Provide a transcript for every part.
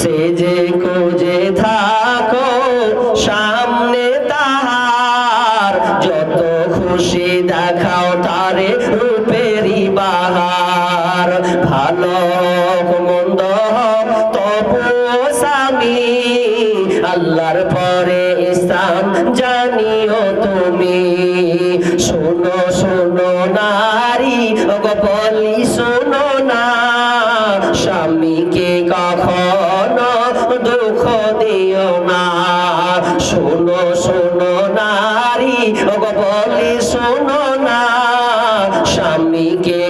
সে শোনো শোনো নারী বলি শোনো না স্বামীকে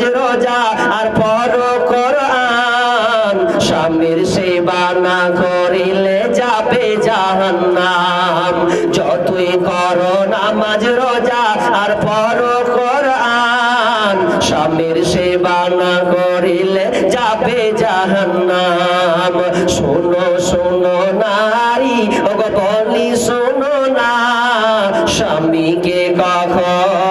নামাজ রোজা আর পর কোরআন। স্বামীর সেবা না করিলে যাবে জাহান্নাম। যতই করো নামাজ, রোজা আর পর কোরআন, স্বামীর সেবা না করিলে যাবে জাহান্নাম। শোনো শোনো নারী, ওগো বলি শোনো না, স্বামীকে কখনো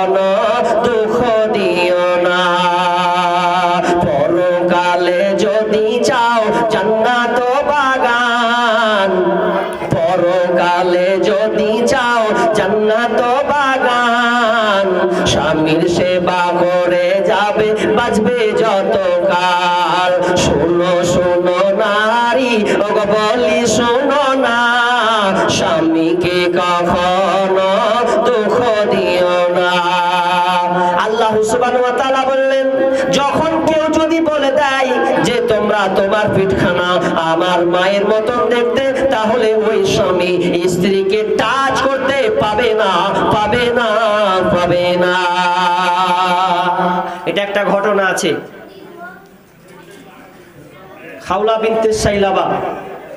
ওয়া বললেন, যখন কেউ যদি বলে দেয় যে তোমরা তোমার পিঠখানা আমার মায়ের মতন দেখতে, তাহলে ওই স্বামী স্ত্রীকে টাচ করতে পাবে না পাবে না পাবে না। এটা একটা ঘটনা আছে। খাউলা বিনতে সাইলাবা,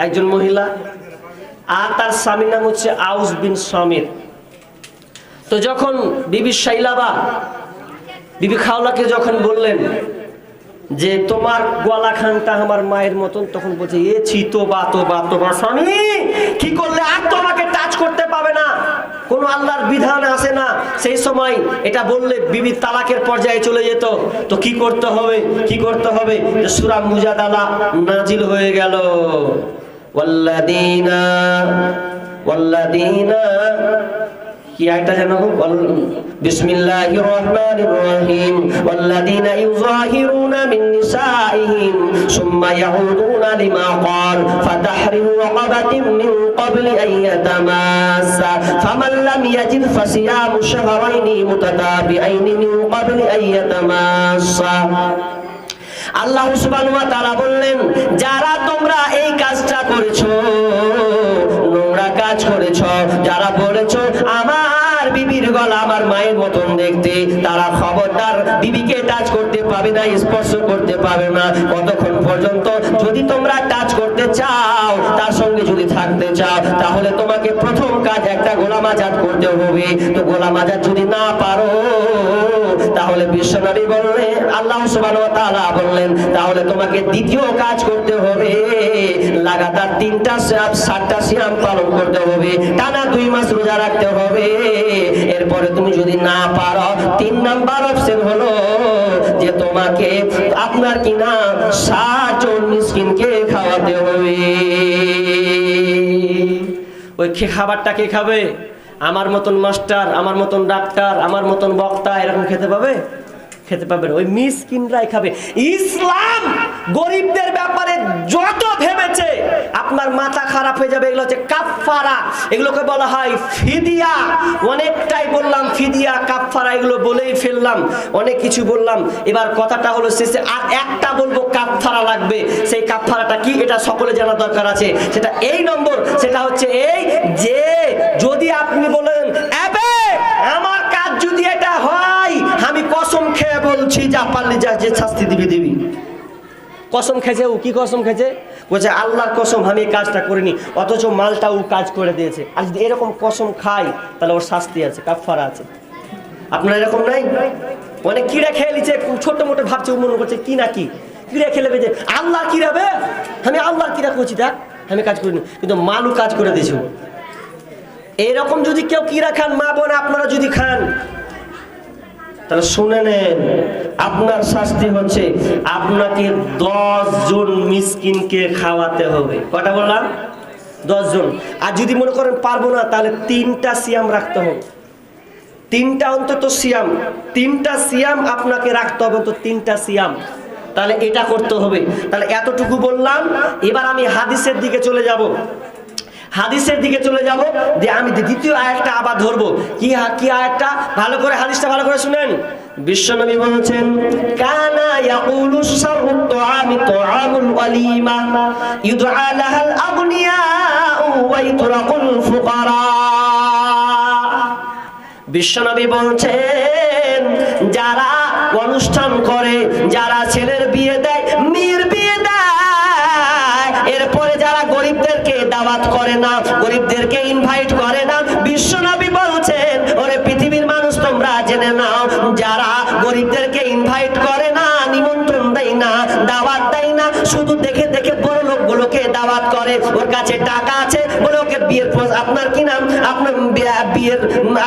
একজন মহিলা, আর তার স্বামীর নাম হচ্ছে আউস বিন সমীর। তো যখন বিবি সাইলাবা বিবি খাওলাকে যখন বললেন যে, তোমার গলা খানটা আমার মায়ের মতন, তখন বলছে, এ ছি তো বা তো বা তো স্বামী, কি করলে আর তোমাকে টাচ করতে পাবে না? কোনো আল্লাহর বিধান আসে না? সেই সময় এটা বললে বিবি তালাকের পর্যায়ে চলে যেত। তো কি করতে হবে? কি করতে হবে? যে, সূরা মুজাদালা নাজিল হয়ে গেল। ওয়াল্লাদিনা ওয়াল্লাদিনা কি আয়াতটা জানো আল্লাহ সুবহানাহু বললেন, যারা তোমরা এই কাজটা করেছ, নোংরা কাজ করেছ, যারা বলেছ গলা আমার মায়ের মতন দেখতে। তারা খবরদার, বিবিকে টাচ করতে পাবে না, স্পর্শ করতে পাবে না। কতক্ষণ পর্যন্ত যদি তোমরা টাচ করতে চাও, তার সঙ্গে যদি থাকতে চাও, তাহলে তোমাকে প্রথম কাজ একটা গোলাম আজাদ করতে হবে। তো গোলাম আজাদ যদি না পারো, তাহলে বিশ্বনবী বললেন আল্লাহ সুবহানাহু বললেন, তাহলে তোমাকে দ্বিতীয় কাজ করতে হবে। লাগাতার তিনটা সাতটা সিয়াম পালন করতে হবে। টানা দুই মাস রোজা রাখতে হবে। এরপরে তুমি যদি না পারো, তিন নাম্বার অপশন হলো যে তোমাকে আপনার কি না ষাট জন মিসকিনকে খাওয়াতে হবে। ওই খাবারটা কে খাবে? আমার মতন মাস্টার, আমার মতন ডাক্তার, আমার মতন বক্তা এরকম খেতে পাবে? খেতে পাবে ওই মিসকিনরাই খাবে। ইসলাম গরিবদের ব্যাপারে যত ভেবেছে, আপনার মাথা খারাপ হয়ে যাবে। এগুলো হচ্ছে কাফফারা। এগুলোকে বলা হয় ফিদিয়া। অনেকটাই বললাম ফিদিয়া, কাফফারা, এগুলো বলেই ফেললাম। অনেক কিছু বললাম। এবার কথাটা হলো শেষে, আর একটা বলব, কাফফারা লাগবে। সেই কাফফারাটা কি? এটা সকলে জানা দরকার আছে। সেটা এই নম্বর। সেটা হচ্ছে এই যে, যদি আপনি বলেন "আবে, আমার কাজ যদি এটা হয় আমি কসম খেয়ে বলছি যা পারলি যা যে শাস্তি দিবি দিবি। কসম খেয়েছে ও? কি কসম খেয়েছে? বলছে আল্লাহর কসম আমি এই কাজটা করিনি অথচ মালটা ও কাজ করে দিয়েছে। আর যদি এরকম কসম খাই তাহলে ওর শাস্তি আছে কাফারা আছে। আপনার এরকম নাই? অনেক কিরা খেয়ে নিচ্ছে? ছোট মোটো ভাবছে মনে করছে কি না কি? কিরা খেলে বেজে আল্লাহ কিরাবে আমি আল্লাহর কিরা করছি দেখ আমি কাজ করিনি কিন্তু মালু কাজ করে দিয়েছি। এরকম যদি কেউ কিরা খান মা বোন আপনারা যদি খান তাহলে শুনে নেন আপনার শাস্তি হচ্ছে আপনাকে দশ জন মিসকিনকে খাওয়াতে হবে। কটা বললাম? দশ জন। আর যদি মনে করেন পারব না, তাহলে তিনটা সিয়াম রাখতে হবে। তিনটা অন্তত সিয়াম, তিনটা সিয়াম আপনাকে রাখতে হবে, অন্তত তিনটা সিয়াম। তাহলে এটা করতে হবে। তাহলে এতটুকু বললাম, এবার আমি হাদিসের দিকে চলে যাব। হাদিসের দিকে চলে যাব যে আমি দ্বিতীয় আয়াতটা আবার ধরবো। কি কি আয়াতটা? ভালো করে হাদিসটা ভালো করে শুনেন। বিশ্বনবী বলছেন, কানা ইয়াকুলু শাররু তুআমি তুআমুল ওয়ালিমা, ইউদআ লাহাল আগনিয়া ওয়া ইতরাকুল ফুকারা। বিশ্বনবী বলছেন, যারা অনুষ্ঠান করে, যারা ছেলের দাওয়াত করে না, গরিবদেরকে ইনভাইট করে না। বিশ্বনবী বলছেন, ওরে পৃথিবীর মানুষ, তোমরা জেনে নাও, যারা গরিবদেরকে ইনভাইট করে না, নিমন্ত্রণ দেয় না, দাওয়াত দেয় না, শুধু দেখে দেখে বড় লোকগুলোকে দাওয়াত করে। ওর কাছে টাকা আছে, বলে ওকে বিয়ের আপনার কি নাম? আপনার বিয়ের,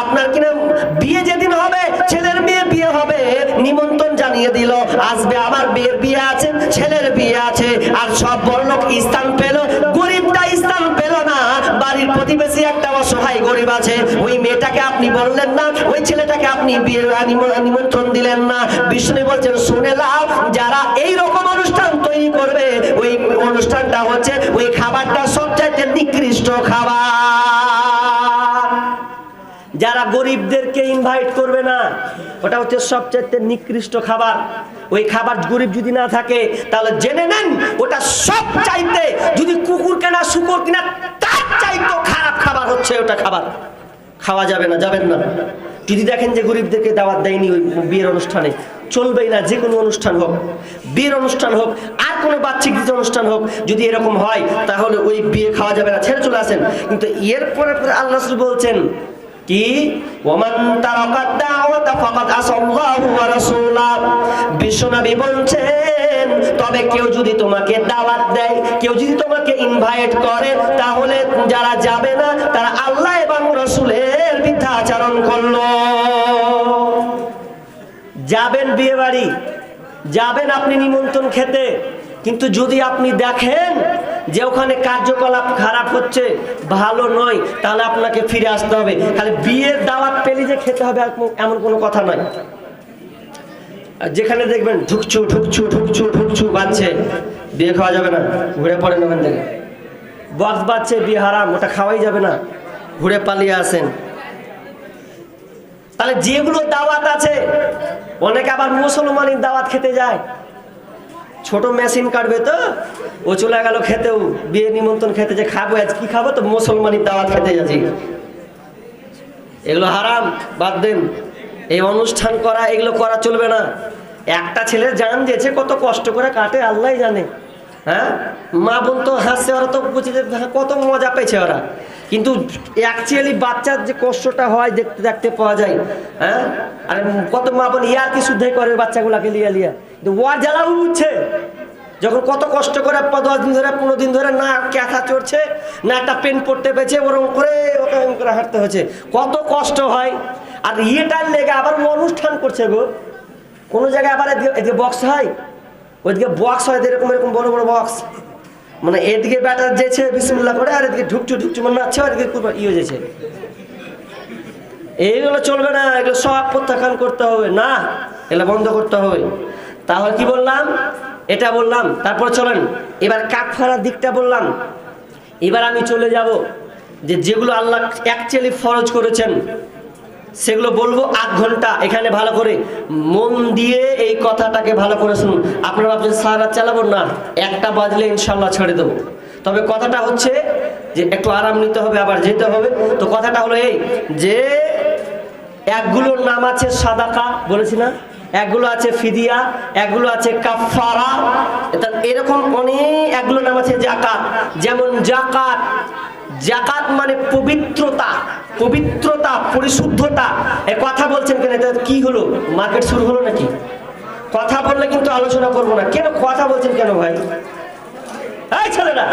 আপনার কি নাম? বিয়ে যেদিন হবে, ছেলের মেয়ে বিয়ে হবে, নিমন্ত্রণ জানিয়ে দিল। আসবে আমার বিয়ের বিয়ে আছে, ছেলের বিয়ে আছে, আর সব বড় লোক স্থান পেল প্রতিবেশী একটা অসহায় গরিব আছে। ওই মেয়েটাকে আপনি বললেন না, ওই ছেলেটাকে আপনি নিমন্ত্রণ দিলেন না। বিষ্ণু বলছেন, শুনে লাও যারা এই রকম অনুষ্ঠান তৈরি করবে, ওই অনুষ্ঠানটা হচ্ছে ওই খাবারটা সবচাইতে নিকৃষ্ট খাবার। যারা গরিবদেরকে ইনভাইট করবে না, ওটা হচ্ছে সবচাইতে নিকৃষ্ট খাবার। ওই খাবার গরিব যদি না থাকে, তাহলে জেনে নেন, ওটা সব চাইতে যদি কুকুর কেনা শুকুর কিনা, তার খারাপ খাবার হচ্ছে ওটা খাবার। খাওয়া যাবে না, যাবেন না। যদি দেখেন যে গরিবদেরকে দাওয়াত দেয়নি ওই বিয়ের অনুষ্ঠানে। চলবেই না, যে কোনো অনুষ্ঠান হোক। বিয়ের অনুষ্ঠান হোক, আর কোনো বাচ্চিক দিতে অনুষ্ঠান হোক, যদি এরকম হয়, তাহলে ওই বিয়ে খাওয়া যাবে না। ছেড়ে চলে আসেন। কিন্তু এরপরে পরে আল্লাহ বলছেন কি? বিশ্বনবী বলছেন, তবে কেউ যদি তোমাকে দাওয়াত দেয়, কেউ যদি তোমাকে ইনভাইট করে, তাহলে যারা যাবে না, তারা আল্লাহ এবং রাসূলের মিথ্যা আচরণ করল। যাবেন বিয়ে বাড়ি যাবেন আপনি নিমন্ত্রণ খেতে, কিন্তু যদি আপনি দেখেন যে ওখানে কার্যকলাপ খারাপ হচ্ছে, ভালো নয়, তাহলে আপনাকে ফিরে আসতে হবে। খালি বিয়ের দাওয়াত পেলে যে খেতে হবে এমন কোনো কথা নয়। যেখানে দেখবেন ঢুকছু ঢুকছু ঢুকছু ঢুকছু বাজছে, বিয়ে খাওয়া যাবে না, ঘুরে পড়েন ওখান থেকে। বক্স বাজছে, বিয়ে হারাম, ওটা খাওয়াই যাবে না, ঘুরে পালিয়ে আসেন। তাহলে যেগুলো দাওয়াত আছে, অনেকে আবার মুসলমানের দাওয়াত খেতে যায়। ছোট মেশিন কাটবে তো? ও চলে গেল খেতেও বিয়ে নিমন্ত্রণ খেতে যে খাব আজ কি খাব? তো মুসলমানি দাওয়াত খেতে যাচ্ছি। এগুলো হারাম বাদ দেন। এই অনুষ্ঠান করা এগুলো করা চলবে না। একটা ছেলে জান দিয়েছে কত কষ্ট করে কাটে আল্লাহ জানে। হ্যাঁ? মা বোন তো হাসছে ওরা তো বুঝে হ্যাঁ, কত মজা পেয়েছে ওরা। কিন্তু অ্যাকচুয়ালি বাচ্চার যে কষ্টটা হয় দেখতে দেখতে পাওয়া যায়। হ্যাঁ? আর কত মা বোন ইয়ার কি শুদ্ধই করে বাচ্চাগুলাকে লিয়া লিয়া। ওয়ার জ্বালা উঠছে। যখন কত কষ্ট করে দশ দিন ধরে, পনেরো দিন ধরে না ক্যাথা চড়ছে, না একটা পেন পড়তে পেয়েছে ওরকম করে ওকে এরকম করে হাঁটতে হচ্ছে। কত কষ্ট হয়। আর ইয়েটার লেগে আবার অনুষ্ঠান করছে গো। কোনো জায়গায় আবার এদিকে বক্স হয়? ওইদিকে বক্স হয়, এরকম এরকম বড় বড় বক্স মানে এদিকে ব্যাটার যেছে, বিসমুল্লাহ করে, আর এদিকে ঢুকছু ঢুকছু মানে নাচছে, আর এদিকে ইয়ে যেছে এইগুলো চলবে না, এগুলো সব প্রত্যাখ্যান করতে হবে। না, এগুলো বন্ধ করতে হবে। তাহলে কি বললাম? এটা বললাম। তারপর চলেন, এবার কাক ফেরার দিকটা বললাম। এবার আমি চলে যাব যে যেগুলো আল্লাহ অ্যাকচুয়ালি ফরজ করেছেন, সেগুলো বলব আধ ঘণ্টা। এখানে ভালো করে মন দিয়ে এই কথাটাকে ভালো করে শুনুন। আপনারা ভাবছেন, সারা চালাবো না? একটা বাজলে ইনশাল্লাহ ছেড়ে দেবো। তবে কথাটা হচ্ছে যে একটু আরাম নিতে হবে, আবার যেতে হবে। তো কথাটা হলো এই যে একগুলোর নাম আছে সাদাকা, বলেছি না? একগুলো আছে ফিদিয়া, একগুলো আছে কাফারা এরকম অনেক একগুলো নাম আছে জাকাত। যেমন জাকাত জাকাত মানে পবিত্রতা পবিত্রতা, পরিশুদ্ধতা। এ কথা বলছেন কেন? কি হলো? মার্কেট শুরু হলো নাকি? কথা বললে কিন্তু আলোচনা করব না। কেন কথা বলছেন কেন ভাই? এই ছেলেরা!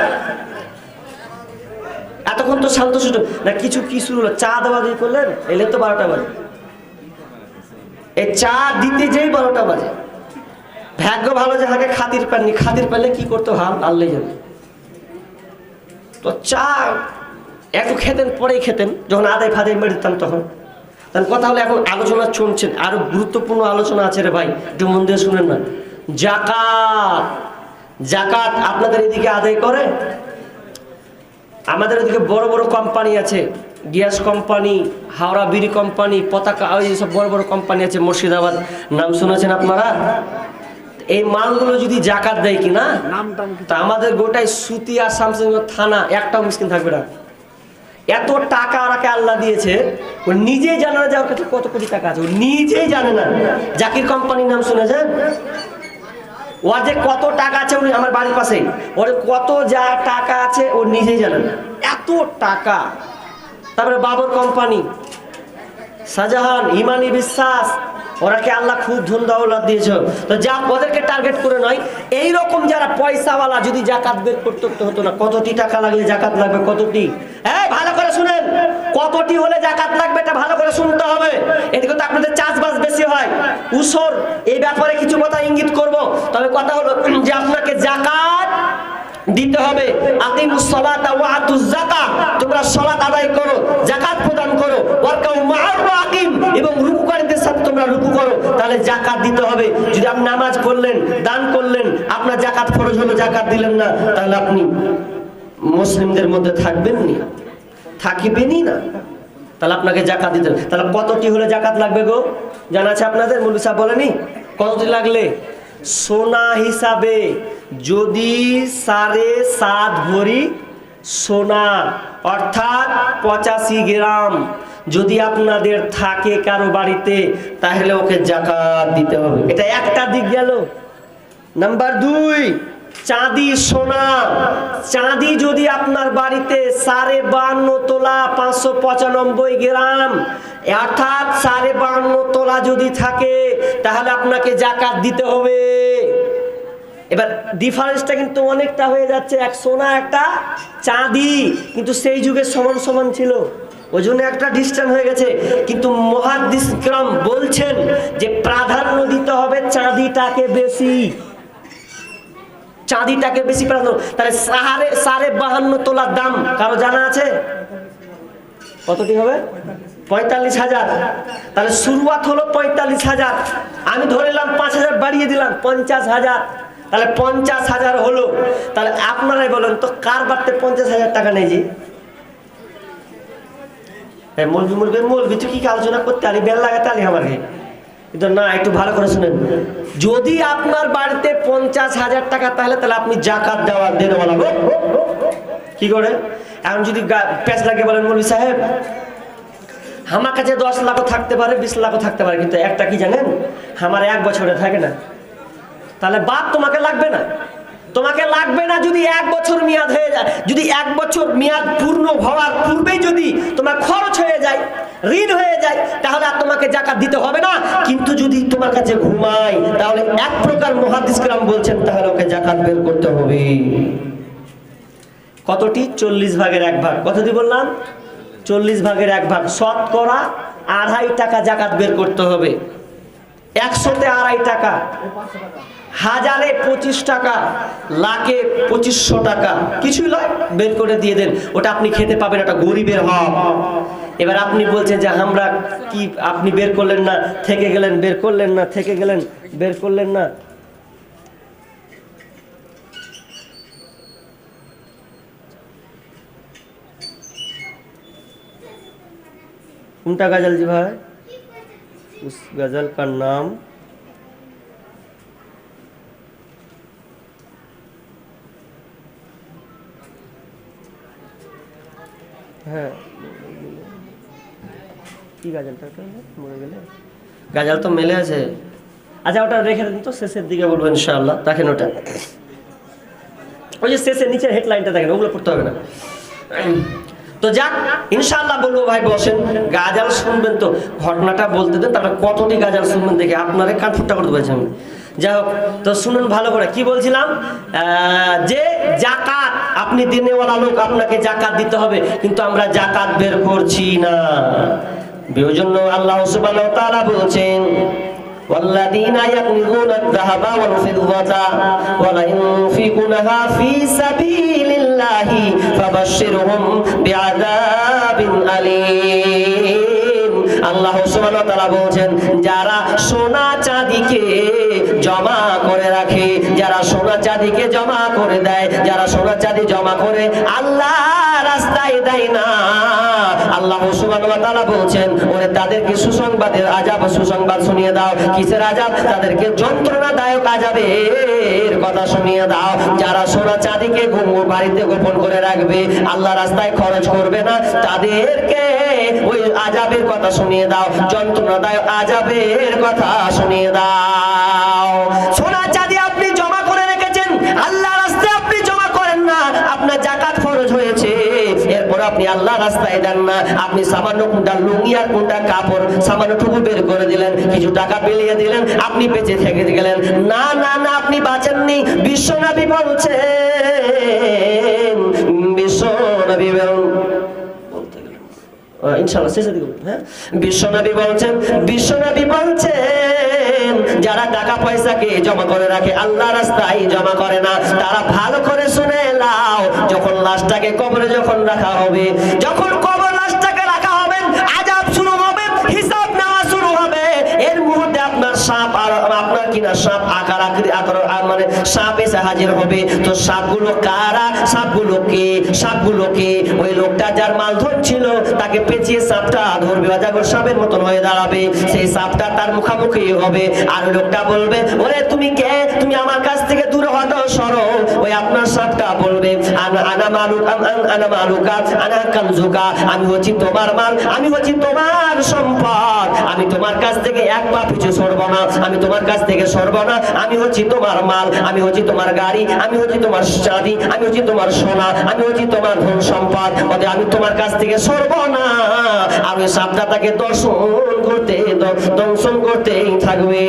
এতক্ষণ তো শান্ত শুধু না কিছু কি শুরু হলো? চা দেওয়া দিয়ে করলেন? এলে তো বারোটা বাজে। এই চা দিতে যেই বারোটা বাজে। ভাগ্য ভালো যে হাকে খাতির পাননি, খাতির পেলে কি করতে হাল আল্লাহ জানে তো চা একটু খেতেন, পরেই খেতেন। যখন আদায় ফাদায় মেরে দিতাম তখন। তার কথা হলো এখন আলোচনা চলছেন আরও গুরুত্বপূর্ণ আলোচনা আছে রে ভাই। একটু মন দিয়ে শুনেন না। জাকাত। জাকাত আপনাদের এদিকে আদায় করে। আমাদের ওদিকে বড় বড় কোম্পানি আছে। গ্যাস কোম্পানি হাওড়া বিড়ি কোম্পানি পতাকা ওই সব বড় বড় কোম্পানি আছে মুর্শিদাবাদ নাম শুনেছেন আপনারা? এই মালগুলো যদি জাকাত দেয় কি না তা আমাদের গোটাই সুতি আর শামসিংহ থানা একটাও মিসকিন থাকবে না। এত টাকা ওরাকে আল্লাহ দিয়েছে ও নিজেই জানে না যে ওর কাছে কত কোটি টাকা আছে ও নিজেই জানে না। জাকির কোম্পানির নাম শুনেছেন? ওর যে কত টাকা আছে উনি আমার বাড়ির পাশেই। ওর কত যা টাকা আছে ও নিজেই জানে না। এত টাকা। তারপরে বাবর কোম্পানি, শাহজাহান, ইমানি বিশ্বাস ওরাকে আল্লাহ খুব ধন দৌলত দিয়েছ। তো যা, ওদেরকে টার্গেট করে নয় এই রকম যারা পয়সাওয়ালা যদি জাকাত বের করতে হতো না, কতটি টাকা লাগলে জাকাত লাগবে, কতটি? এই, ভালো করে শুনেন, কতটি হলে জাকাত লাগবে এটা ভালো করে শুনতে হবে। এদিকে তো আপনাদের চাষবাস বেশি হয়। উসর, এই ব্যাপারে কিছু কথা ইঙ্গিত করব। তবে কথা হলো যে আপনাকে জাকাত দিতে হবে। আকিমুস সালাতা ওয়া আতুজ যাকাত, তোমরা সালাত আদায় করো যাকাত প্রদান করো ওয়ারকাউ মা'আর রাকিম এবং রুকুকারীদের সাথে তোমরা রুকু করো, তাহলে যাকাত দিতে হবে। যদি আপনি নামাজ পড়লেন, দান করলেন, আপনার যাকাত ফরজ হলো যাকাত দিলেন না, তাহলে আপনি মুসলিমদের মধ্যে থাকবেন নি থাকিবেনই না। তাহলে আপনাকে জাকাত দিতে তাহলে কতটি হলে জাকাত লাগবে গো? জানা আছে আপনাদের? মুলবি সাহেব বলেনি? কতটি লাগলে? সোনা হিসাবে যদি সাড়ে সাত ভরি সোনা, অর্থাৎ পঁচাশি গ্রাম যদি আপনাদের থাকে কারও বাড়িতে, তাহলে ওকে জাকাত দিতে হবে। এটা একটা দিক গেল। নাম্বার দুই, চাঁদি সোনা। চাঁদি যদি আপনার বাড়িতে সাড়ে বান্ন তোলা পাঁচশো পঁচানব্বই গ্রাম, অর্থাৎ সাড়ে বান্ন তোলা যদি থাকে, তাহলে আপনাকে জাকাত দিতে হবে। এবার ডিফারেন্সটা কিন্তু অনেকটা হয়ে যাচ্ছে। এক সোনা, একটা চাঁদি। কিন্তু সেই যুগে সমান সমান ছিল। ওই জন্য একটা ডিস্টেন্স হয়ে গেছে। কিন্তু মহাদিসক্রম বলছেন যে প্রাধান্য দিতে হবে চাঁদিটাকে বেশি। চাঁদিটাকে বেশি প্রাধান্য। তাহলে সাড়ে সাড়ে বাহান্ন তোলার দাম কারও জানা আছে? কতটি হবে? পঁয়তাল্লিশ হাজার। তাহলে শুরুয়াত হলো পঁয়তাল্লিশ হাজার। আমি ধরে নিলাম পাঁচ হাজার বাড়িয়ে দিলাম, পঞ্চাশ হাজার। তাহলে পঞ্চাশ হাজার হলো। তাহলে আপনারাই বলেন, তো কার বাড়তে পঞ্চাশ হাজার টাকা নেই যে মুরগি মুরগি মুরগি তুই কি আলোচনা করতে আলি বেল লাগাতে আলি আমার কিন্তু না, একটু ভালো করে শুনেন। যদি আপনার বাড়িতে পঞ্চাশ হাজার টাকা, তাহলে তাহলে আপনি জাকাত দেওয়া দেনে বলা কি করে? এখন যদি প্যাঁচ লাগিয়ে বলেন, মৌলী সাহেব, আমার কাছে দশ লাখও থাকতে পারে, বিশ লাখও থাকতে পারে, কিন্তু একটা কি জানেন? আমার এক বছরে থাকে না। তাহলে বাপ তোমাকে লাগবে না। তোমাকে লাগবে না যদি এক বছর মেয়াদ হয়ে যায়, যদি এক বছর মেয়াদ পূর্ণ হওয়ার পূর্বেই যদি তোমার খরচ ঋণ হয়ে যায়, তাহলে আর তোমাকে জাকাত দিতে হবে না। কিন্তু যদি তোমার কাছে ঘুমায়, তাহলে এক প্রকার মহাদিসগ্রাম বলছেন, তাহলে ওকে জাকাত বের করতে হবে। কতটি? চল্লিশ ভাগের এক ভাগ। কতটি বললাম? চল্লিশ ভাগের এক ভাগ। শতকরা আড়াই টাকা জাকাত বের করতে হবে। একশোতে আড়াই টাকা, হাজারে পঁচিশ টাকা, লাখে পঁচিশশো টাকা। কিছুই নয় বের করে দিয়ে দেন। ওটা আপনি খেতে পাবেন এটা গরিবের হক। এবার আপনি বলছেন যে আমরা কি আপনি বের করলেন না থেকে গেলেন বের করলেন না থেকে গেলেন বের করলেন না কোনটা गजल जी भाई उस गजल का नाम হ্যাঁ কি গাজলটা মরে গেলে? গাজল তো মেলে আছে। আচ্ছা ওটা রেখে দিন তো শেষের দিকে বলব ইনশাআল্লাহ। দেখেন ওটা। ওই যে শেষের নিচের হেডলাইনটা দেখেন ওগুলো পড়তে হবে না। তো যাক ইনশাআল্লাহ বলব ভাই বসেন। গাজাল শুনবেন তো ঘটনাটা বলতে দেন তারপরে কতটি গাজাল শুনবেন দেখে আপনারে কান ফুটটা করতে পারছি আমি। যাই হোক তো শুনুন ভালো করে কি বলছিলাম? যে জাকাত আপনি দিনেওয়ালা লোক আপনাকে জাকাত দিতে হবে কিন্তু আমরা জাকাত বের করছি না। ওই জন্য আল্লাহ সুবহানাহু ওয়া তাআলা বলছেন والذين يكنزون الذهب والفضة ولا ينفقونها في سبيل الله فبشرهم بعذاب أليم আল্লাহ সুবহানাহু ওয়া তাআলা বলছেন যারা সোনা চাঁদিকে জমা করে রাখে যারা সোনা চাঁদিকে জমা করে দেয় যারা সোনা চাঁদি জমা করে আল্লাহ রাস্তায় দেয় না আল্লাহ সুবহানাহু বলছেন, ওরে তাদেরকে সুসংবাদের আযাব সুসংবাদ শুনিয়ে দাও। কিসের আযাব? তাদেরকে যন্ত্রণাদায়ক আযাবের কথা শুনিয়ে দাও। যারা সোনা চাঁদিকে ঘুম বাড়িতে গোপন করে রাখবে, আল্লাহ রাস্তায় খরচ করবে না। তাদেরকে ওই আজাবের কথা শুনিয়ে দাও, যন্ত্রণাদায়ক আযাবের কথা শুনিয়ে দাও। আপনি আল্লাহ রাস্তায় দেন না। আপনি সামান্য কোনটা লুঙ্গি আর কোনটা কাপড় সামান্য টুকু বের করে দিলেন কিছু টাকা বিলিয়ে দিলেন আপনি বেঁচে থেকে গেলেন। না না না আপনি বাঁচেননি। বিশ্বনবী বলছেন বিশ্বনবী বলতে শেষের দিকে বলব, হ্যাঁ? বিশ্বনবী বলছেন বিশ্বনবী বলছেন যারা টাকা পয়সাকে জমা করে রাখে, আল্লাহ রাস্তায় জমা করে না। তারা ভালো করে শুনে লাও যখন লাশটাকে কবরে যখন রাখা হবে, যখন কবর লাশটাকে রাখা হবে আজাব শুরু হবে, হিসাব নেওয়া শুরু হবে। এর মুহূর্তে আপনার সাপ আর আপনার কিনা সাপ আকার আকার মানে সাপ এসে হাজির হবে। তো সাপগুলো কারা? সাপগুলোকে সাপগুলোকে, ওই লোকটা যার মালধর ছিল তাকে পেঁচিয়ে সাপটা ধরবে, অজাগর সাপের মতন হয়ে দাঁড়াবে। সেই সাপটা তার মুখামুখি হবে। আর লোকটা বলবে, ওরে, তুমি কে? তুমি আমার কাছ থেকে দূরে হতো সরো। ওই আপনার সাপটা বলবে আমি হচ্ছি তোমার মাল, আমি হচ্ছি তোমার সম্পদ। আমি তোমার কাছ থেকে এক পা পিছু সরব না, আমি তোমার কাছ থেকে সরব না। আমি হচ্ছি তোমার মাল, আমি হচ্ছি তোমার গাড়ি, আমি হচ্ছি তোমার চাঁদি আমি হচ্ছি তোমার সোনা। আমি হচ্ছি তোমার ধন সম্পদ। অতএব আমি তোমার কাছ থেকে সরব না আর ওই সাপটা তাকে দর্শন করতে দংশন করতেই থাকবে।